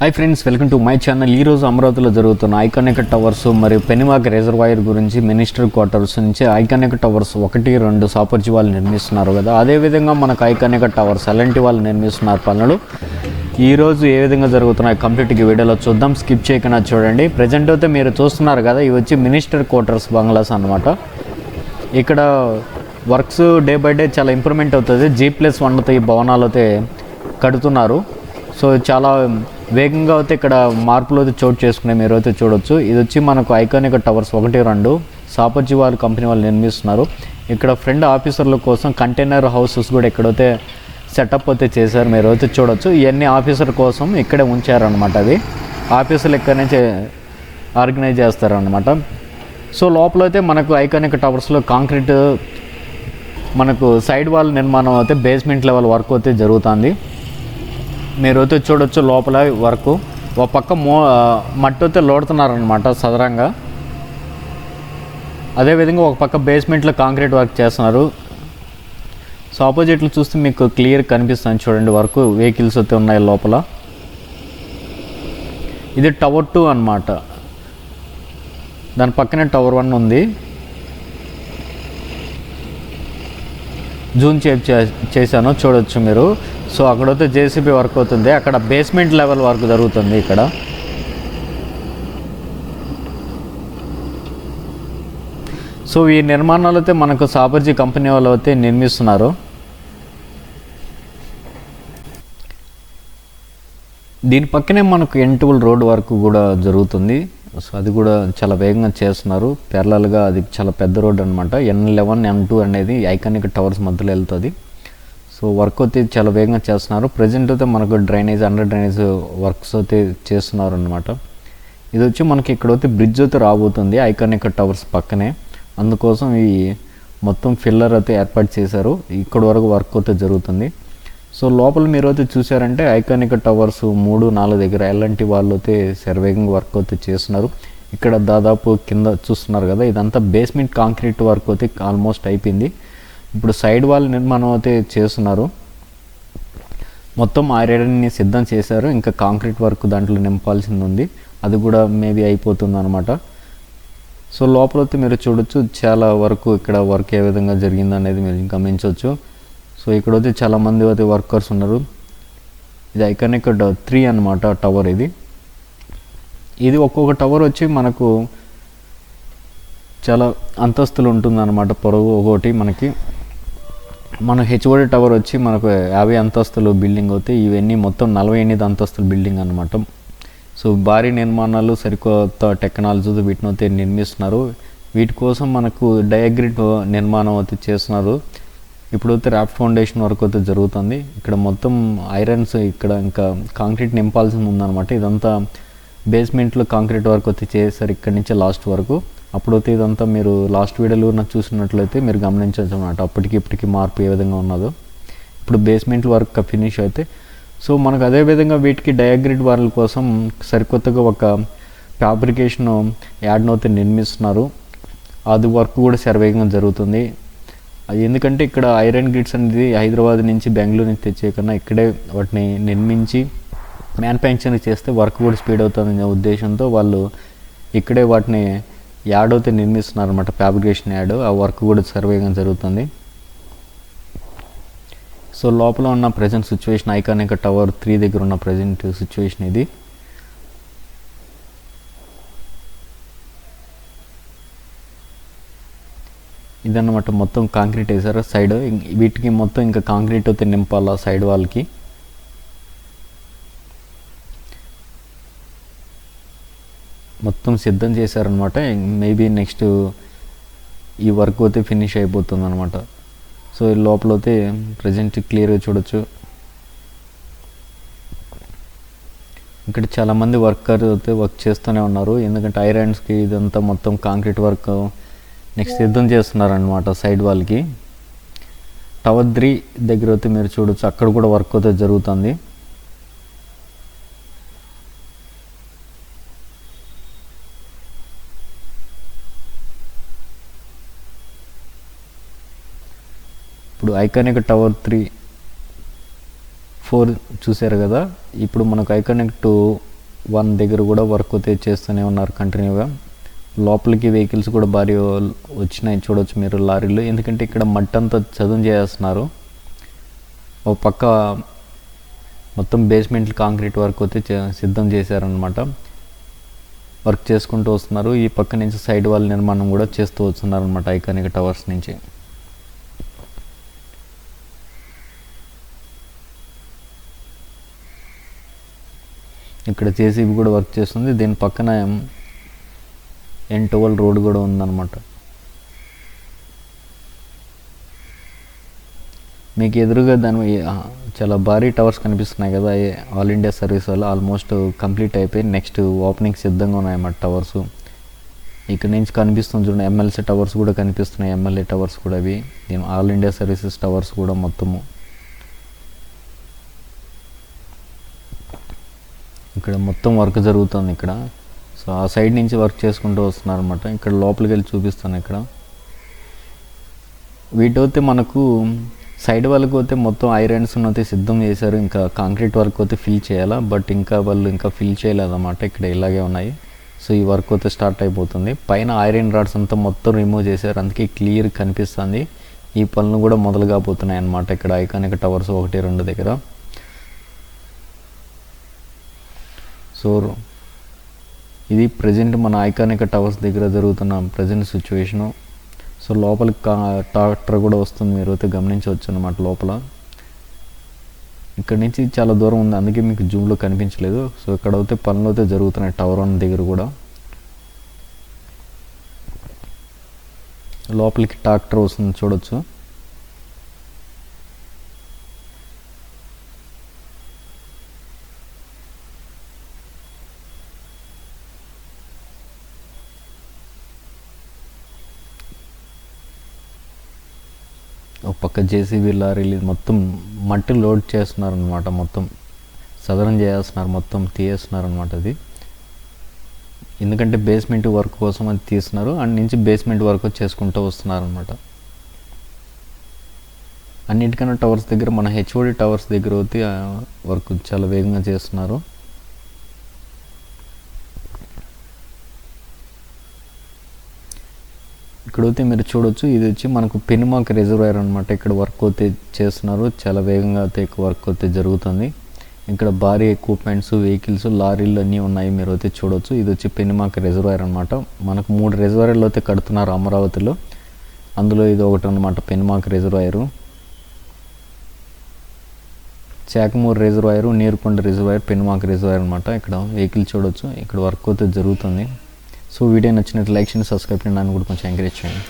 Hi friends welcome to my channel ఈ రోజు అమరావతిలో జరుగుతున్న ఐకానిక్ టవర్స్ మరియు పెనివాక్ రిజర్వాయర్ గురించి మినిస్టర్ క్వార్టర్స్ నుంచి ఐకానిక్ టవర్స్ ఒకటి రెండు సాపర్జీ వాళ్ళు నిర్మిస్తున్నారు కదా. అదేవిధంగా మనకు ఐకానిక్ టవర్స్ ఎలాంటి వాళ్ళు నిర్మిస్తున్నారు పనులు. ఈరోజు ఏ విధంగా జరుగుతున్నాయి కంప్లీట్గా వీడియోలో చూద్దాం. స్కిప్ చేయకుండా చూడండి. ప్రజెంట్ అయితే మీరు చూస్తున్నారు కదా ఇవి వచ్చి మినిస్టర్ క్వార్టర్స్ బంగ్లాస్ అన్నమాట. ఇక్కడ వర్క్స్ డే బై డే చాలా ఇంప్రూవ్మెంట్ అవుతుంది. జీ ప్లస్ వన్తో ఈ భవనాలు అయితే కడుతున్నారు. సో చాలా వేగంగా అయితే ఇక్కడ మార్పులు అయితే చోటు చేసుకునే మీరు అయితే చూడొచ్చు. ఇది వచ్చి మనకు ఐకానిక్ టవర్స్ ఒకటి రెండు సాపర్జీ వాళ్ళ కంపెనీ వాళ్ళు నిర్మిస్తున్నారు. ఇక్కడ ఫ్రెండ్ ఆఫీసర్ల కోసం కంటైనర్ హౌసెస్ కూడా ఇక్కడైతే సెటప్ అయితే చేశారు మీరు అయితే చూడొచ్చు. ఇవన్నీ ఆఫీసర్ కోసం ఇక్కడే ఉంచారనమాట అది ఆఫీసులు ఇక్కడ నుంచి ఆర్గనైజ్ చేస్తారనమాట సో లోపల అయితే మనకు ఐకానిక్ టవర్స్లో కాంక్రీట్ మనకు సైడ్ వాల్ నిర్మాణం అయితే బేస్మెంట్ లెవెల్ వర్క్ అయితే జరుగుతుంది. మీరు అయితే చూడొచ్చు లోపల వర్క్. ఒక పక్క మో మట్టి అయితే లోడుతున్నారనమాట సదరంగా. అదేవిధంగా ఒక పక్క బేస్మెంట్లో కాంక్రీట్ వర్క్ చేస్తున్నారు. సో ఆపోజిట్లో చూస్తే మీకు క్లియర్ కనిపిస్తుంది చూడండి వర్క్ వెహికల్స్ అయితే ఉన్నాయి లోపల. ఇది టవర్ టూ అన్నమాట. దాని పక్కనే టవర్ వన్ ఉంది. జూన్ చేప్ చే- చేశాను చూడొచ్చు మీరు. సో అక్కడైతే జేసీబీ వర్క్ అవుతుంది. అక్కడ బేస్మెంట్ లెవెల్ వర్క్ జరుగుతుంది ఇక్కడ. సో ఈ నిర్మాణాలు అయితే మనకు సాబర్జీ కంపెనీ వాళ్ళు అయితే నిర్మిస్తున్నారు. దీని పక్కనే మనకు ఎన్టువల్ రోడ్ వర్క్ కూడా జరుగుతుంది. సో అది కూడా చాలా వేగంగా చేస్తున్నారు. పెర్లల్గా అది చాలా పెద్ద రోడ్ అనమాట ఎన్ లెవెన్ ఎన్ టూ అనేది ఐకానిక్ టవర్స్ మధ్యలో వెళ్తుంది. సో వర్క్ అయితే చాలా వేగంగా చేస్తున్నారు. ప్రజెంట్ అయితే మనకు డ్రైనేజ్ అండర్ డ్రైనేజ్ వర్క్స్ అయితే చేస్తున్నారు అనమాట ఇది వచ్చి మనకి ఇక్కడ అయితే బ్రిడ్జ్ అయితే రాబోతుంది. ఐకానిక్ టవర్స్ పక్కనే. అందుకోసం ఈ మొత్తం ఫిల్లర్ అయితే ఏర్పాటు చేశారు. ఇక్కడ వరకు వర్క్ అయితే జరుగుతుంది. సో లోపల మీరు అయితే చూసారంటే ఐకానిక్ టవర్స్ మూడు నాలుగు దగ్గర ఎలాంటి వాళ్ళు అయితే శరవేగంగా వర్క్ అయితే చేస్తున్నారు. ఇక్కడ దాదాపు కింద చూస్తున్నారు కదా ఇదంతా బేస్మెంట్ కాంక్రీట్ వర్క్ అయితే ఆల్మోస్ట్ అయిపోయింది. ఇప్పుడు సైడ్ వాల్ నిర్మాణం అయితే చేస్తున్నారు. మొత్తం ఐరన్ని సిద్ధం చేశారు. ఇంకా కాంక్రీట్ వర్క్ దాంట్లో నింపాల్సింది ఉంది. అది కూడా మేబీ అయిపోతుంది అనమాట సో లోపల అయితే మీరు చూడొచ్చు చాలా వరకు ఇక్కడ వర్క్ ఏ విధంగా జరిగింది అనేది మీరు గమనించవచ్చు. సో ఇక్కడ అయితే చాలామంది అయితే వర్కర్స్ ఉన్నారు. ఇది ఐకానిక్ త్రీ అనమాట టవర్ ఇది. ఇది ఒక్కొక్క టవర్ వచ్చి మనకు చాలా అంతస్తులు ఉంటుంది అనమాట పొడవు ఒకటి మనకి. మన హెచ్ఓడి టవర్ వచ్చి మనకు యాభై అంతస్తులు బిల్డింగ్ అవుతాయి ఇవన్నీ మొత్తం నలభై ఎనిమిది అంతస్తుల బిల్డింగ్ అనమాట సో భారీ నిర్మాణాలు సరికొత్త టెక్నాలజీతో వీటిని అయితే నిర్మిస్తున్నారు. వీటి కోసం మనకు డయాగ్రిడ్ నిర్మాణం అయితే చేస్తున్నారు. ఇప్పుడైతే ర్యాప్ ఫౌండేషన్ వరకు అయితే జరుగుతుంది. ఇక్కడ మొత్తం ఐరన్స్ ఇక్కడ ఇంకా కాంక్రీట్ నింపాల్సి ఉందన్నమాట. ఇదంతా బేస్మెంట్లో కాంక్రీట్ వర్క్ అయితే చేశారు ఇక్కడి నుంచి లాస్ట్ వరకు. అప్పుడైతే ఇదంతా మీరు లాస్ట్ వీడియోలో నాకు చూసినట్లయితే మీరు గమనించవచ్చు అనమాట అప్పటికి ఇప్పటికి మార్పు ఏ విధంగా ఉన్నదో. ఇప్పుడు బేస్మెంట్ వర్క్ ఫినిష్ అయితే సో మనకు అదే విధంగా వీటికి డయాగ్రిడ్ వాళ్ళ కోసం సరికొత్తగా ఒక ఫ్యాబ్రికేషన్ యాడ్ను అయితే నిర్మిస్తున్నారు. అది వర్క్ కూడా శరవేగంగా జరుగుతుంది. అది ఎందుకంటే ఇక్కడ ఐరన్ గ్రిడ్స్ అనేది హైదరాబాద్ నుంచి బెంగళూరు నుంచి తెచ్చే కన్నా ఇక్కడే వాటిని నిర్మించి మ్యానుఫ్యాక్చరింగ్ చేస్తే వర్క్ కూడా స్పీడ్ అవుతుందనే ఉద్దేశంతో వాళ్ళు ఇక్కడే వాటిని యాడ్ అయితే నిర్మిస్తున్నారు అనమాట ఫ్యాబ్రికేషన్ యాడ్. ఆ వర్క్ కూడా సర్వేగా జరుగుతుంది. సో లోపల ఉన్న present situation iconic tower three దగ్గర ఉన్న ప్రజెంట్ సిచ్యువేషన్ ఇది. ఇదన్నమాట మొత్తం కాంక్రీట్ వేసారు సైడ్ వీటికి మొత్తం ఇంకా కాంక్రీట్ అయితే నింపాలా సైడ్ వాళ్ళకి? మొత్తం సిద్ధం చేశారనమాట మేబీ నెక్స్ట్ ఈ వర్క్ అయితే ఫినిష్ అయిపోతుంది అనమాట సో ఈ లోపల అయితే ప్రజెంట్ క్లియర్గా చూడొచ్చు. ఇక్కడ చాలామంది వర్కర్ అయితే వర్క్ చేస్తూనే ఉన్నారు. ఎందుకంటే ఐరన్స్కి ఇదంతా మొత్తం కాంక్రీట్ వర్క్ నెక్స్ట్ సిద్ధం చేస్తున్నారనమాట సైడ్ వాళ్ళకి టవర్ త్రీ దగ్గర అయితే మీరు చూడొచ్చు. అక్కడ కూడా వర్క్ అయితే జరుగుతుంది. ఇప్పుడు ఐకానిక్ టవర్ త్రీ ఫోర్ చూసారు కదా? ఇప్పుడు మనకు ఐకానిక్ టూ వన్ దగ్గర కూడా వర్క్ అయితే చేస్తూనే ఉన్నారు కంటిన్యూగా లోపలికి వెహికల్స్ కూడా భారీ వచ్చినాయి. చూడవచ్చు మీరు లారీలు. ఎందుకంటే ఇక్కడ మట్టంతా చదును చేస్తున్నారు. ఒక పక్క మొత్తం బేస్మెంట్ కాంక్రీట్ వర్క్ అయితే సిద్ధం చేశారనమాట వర్క్ చేసుకుంటూ వస్తున్నారు. ఈ పక్క నుంచి సైడ్ వాల్ నిర్మాణం కూడా చేస్తూ వస్తున్నారనమాట ఐకానిక్ టవర్స్ నుంచి. ఇక్కడ జేసీబీ కూడా వర్క్ చేస్తుంది. దీని పక్కన ఎన్ ట్వెల్వ్ రోడ్ కూడా ఉందన్నమాట. మీకు ఎదురుగా దాని చాలా భారీ టవర్స్ కనిపిస్తున్నాయి కదా. ఆల్ ఇండియా సర్వీస్ వల్ల ఆల్మోస్ట్ కంప్లీట్ అయిపోయి నెక్స్ట్ ఓపెనింగ్ సిద్ధంగా ఉన్నాయన్నమాట టవర్స్. ఇక్కడ నుంచి కనిపిస్తుంది చూడండి ఎమ్మెల్సీ టవర్స్ కూడా కనిపిస్తున్నాయి ఎమ్మెల్యే టవర్స్ కూడా అవి. దీని ఆల్ ఇండియా సర్వీసెస్ టవర్స్ కూడా మొత్తము. ఇక్కడ మొత్తం వర్క్ జరుగుతుంది ఇక్కడ. సో ఆ సైడ్ నుంచి వర్క్ చేసుకుంటూ వస్తున్నారు అనమాట ఇక్కడ లోపలికి వెళ్ళి చూపిస్తాను ఇక్కడ. వీటైతే మనకు సైడ్ వాళ్ళకి అయితే మొత్తం ఐరన్స్ అయితే సిద్ధం చేశారు. ఇంకా కాంక్రీట్ వర్క్ అయితే ఫిల్ చేయాలా? బట్ ఇంకా వాళ్ళు ఇంకా ఫిల్ చేయలేదన్నమాట. ఇక్కడ ఇలాగే ఉన్నాయి. సో ఈ వర్క్ అయితే స్టార్ట్ అయిపోతుంది. పైన ఐరన్ రాడ్స్ అంతా మొత్తం రిమూవ్ చేశారు. అందుకే క్లియర్ కనిపిస్తుంది. ఈ పనులు కూడా మొదలు కాబోతున్నాయి అన్నమాట ఇక్కడ ఐకానిక్ టవర్స్ ఒకటి రెండు దగ్గర. సో ఇది ప్రజెంట్ మన ఐకానిక టవర్స్ దగ్గర జరుగుతున్న ప్రజెంట్ సిచ్యువేషను. సో లోపలికి కా- ట్రాక్టర్ కూడా వస్తుంది మీరు అయితే గమనించవచ్చు అనమాట లోపల. ఇక్కడ నుంచి చాలా దూరం ఉంది అందుకే మీకు జూమ్లో కనిపించలేదు. సో ఇక్కడ అయితే పనులు అయితే జరుగుతున్నాయి టవర్ వన్ దగ్గర కూడా. లోపలికి ట్రాక్టర్ వస్తుంది చూడొచ్చు. ఒక పక్క జేసీబీ లారీలు మొత్తం మట్టి లోడ్ చేస్తున్నారనమాట మొత్తం. సదరం చేస్తున్నారు మొత్తం తీయేస్తున్నారనమాట అది. ఎందుకంటే బేస్మెంట్ వర్క్ కోసం అది తీస్తున్నారు అండ్ నుంచి బేస్మెంట్ వర్క్ చేసుకుంటూ వస్తున్నారనమాట అన్నిటికన్నా టవర్స్ దగ్గర మన హెచ్ఓడి టవర్స్ దగ్గర అయితే వర్క్ చాలా వేగంగా చేస్తున్నారు. ఇక్కడ అయితే మీరు చూడొచ్చు. ఇది వచ్చి మనకు పెనుమాక రిజర్వాయర్ అనమాట ఇక్కడ వర్క్ అయితే చేస్తున్నారు. చాలా వేగంగా అయితే ఎక్కువ వర్క్ అయితే జరుగుతుంది. ఇక్కడ భారీ ఎక్విప్మెంట్స్ వెహికల్స్ లారీలు అన్నీ ఉన్నాయి. మీరు అయితే చూడొచ్చు. ఇది వచ్చి పెనుమాక రిజర్వాయర్ అనమాట మనకు మూడు రిజర్వాయర్లు అయితే కడుతున్నారు అమరావతిలో. అందులో ఇది ఒకటి అనమాట Penumaka reservoir. Chakamuru reservoir Neerukonda reservoir Penumaka reservoir అనమాట ఇక్కడ వెహికల్ చూడొచ్చు. ఇక్కడ వర్క్ అయితే జరుగుతుంది. సో వీడియో నచ్చినట్టు లైక్ చేయండి సబ్స్క్రైబ్ చేయండి. నన్ను కూడా కొంచెం ఎంకరేజ్ చేయండి.